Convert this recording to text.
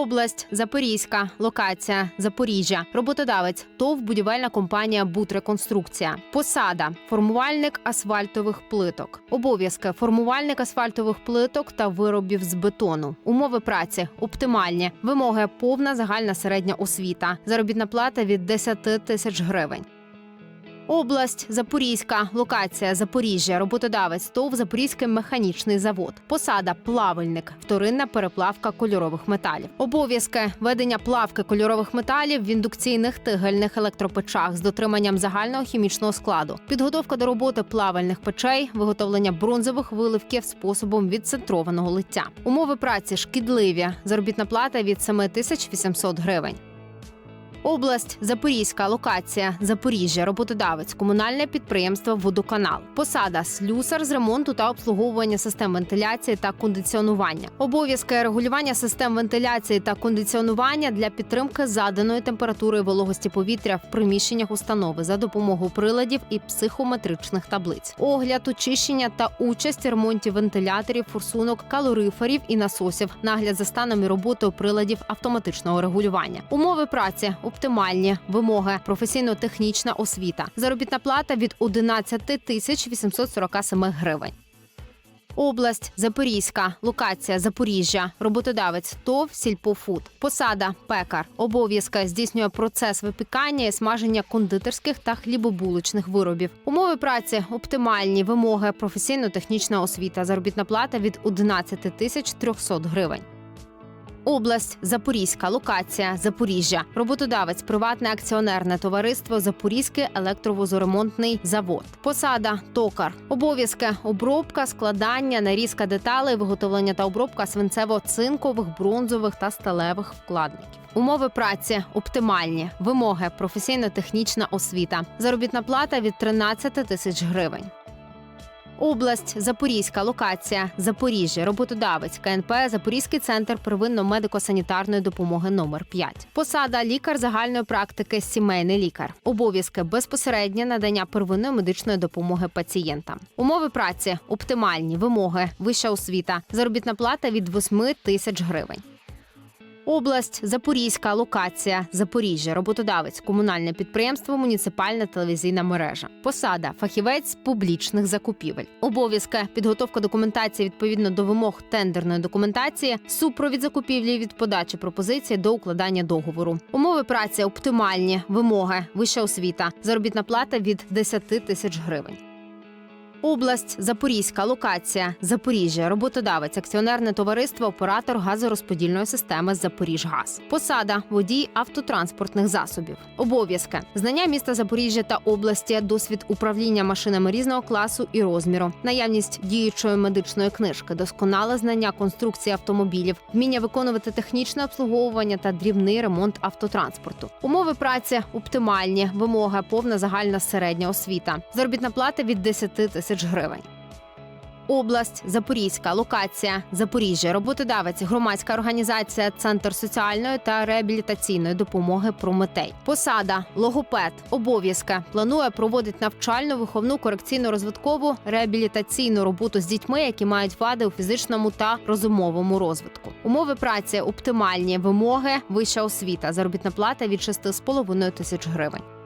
Область Запорізька, локація Запоріжжя, роботодавець ТОВ будівельна компанія Бутреконструкція. Посада формувальник асфальтових плиток. Обов'язки формувальник асфальтових плиток та виробів з бетону. Умови праці оптимальні. Вимоги повна загальна середня освіта. Заробітна плата від 10 тисяч гривень. Область Запорізька, локація Запоріжжя, роботодавець ТОВ Запорізький механічний завод. Посада плавальник, вторинна переплавка кольорових металів. Обов'язки ведення плавки кольорових металів в індукційних тигельних електропечах з дотриманням загального хімічного складу, підготовка до роботи плавальних печей, виготовлення бронзових виливків способом відцентрованого лиття. Умови праці шкідливі. Заробітна плата від 7800 гривень. Область Запорізька, локація Запоріжжя, роботодавець, комунальне підприємство Водоканал. Посада слюсар з ремонту та обслуговування систем вентиляції та кондиціонування. Обов'язки регулювання систем вентиляції та кондиціонування для підтримки заданої температури і вологості повітря в приміщеннях установи за допомогою приладів і психометричних таблиць. Огляд, очищення та участь в ремонті вентиляторів, форсунок, калориферів і насосів. Нагляд за станом і роботою приладів автоматичного регулювання. Умови праці оптимальні вимоги, професійно-технічна освіта. Заробітна плата від 11 тисяч 847 гривень. Область Запорізька, локація Запоріжжя, роботодавець ТОВ Сільпофуд, посада пекар, обов'язка здійснює процес випікання і смаження кондитерських та хлібобулочних виробів. Умови праці оптимальні вимоги, професійно-технічна освіта, заробітна плата від 11 тисяч 300 гривень. Область Запорізька, локація Запоріжжя, роботодавець, приватне акціонерне товариство Запорізький електровозоремонтний завод. Посада токар, обов'язки обробка, складання, нарізка деталей, виготовлення та обробка свинцево-цинкових, бронзових та сталевих вкладників. Умови праці оптимальні, вимоги, професійно-технічна освіта, заробітна плата від 13 тисяч гривень. Область Запорізька, локація Запоріжжя, роботодавець КНП Запорізький центр первинно-медико-санітарної допомоги номер 5 Посада лікар загальної практики, сімейний лікар. Обов'язки безпосереднє надання первинної медичної допомоги пацієнтам. Умови праці оптимальні, вимоги, вища освіта, заробітна плата від 8 тисяч гривень. Область Запорізька, локація Запоріжжя, роботодавець, комунальне підприємство, муніципальна телевізійна мережа. Посада фахівець публічних закупівель. Обов'язки підготовка документації відповідно до вимог тендерної документації, супровід закупівлі від подачі пропозиції до укладання договору. Умови праці оптимальні, вимоги, вища освіта, заробітна плата від 10 тисяч гривень. Область Запорізька, локація Запоріжжя, роботодавець, акціонерне товариство, оператор газорозподільної системи Запоріжгаз. Посада водій автотранспортних засобів. Обов'язки знання міста Запоріжжя та області, досвід управління машинами різного класу і розміру, наявність діючої медичної книжки, досконале знання конструкції автомобілів, вміння виконувати технічне обслуговування та дрібний ремонт автотранспорту. Умови праці оптимальні, вимоги, повна загальна середня освіта. Заробітна плата від 10 тисяч гривень. Область Запорізька, локація Запоріжжя, роботодавець, громадська організація, центр соціальної та реабілітаційної допомоги Прометей. Посада логопед, обов'язки планує проводити навчальну, виховну, корекційно розвиткову реабілітаційну роботу з дітьми, які мають вади у фізичному та розумовому розвитку. Умови праці оптимальні, вимоги, вища освіта, заробітна плата від 6,5 тисяч гривень.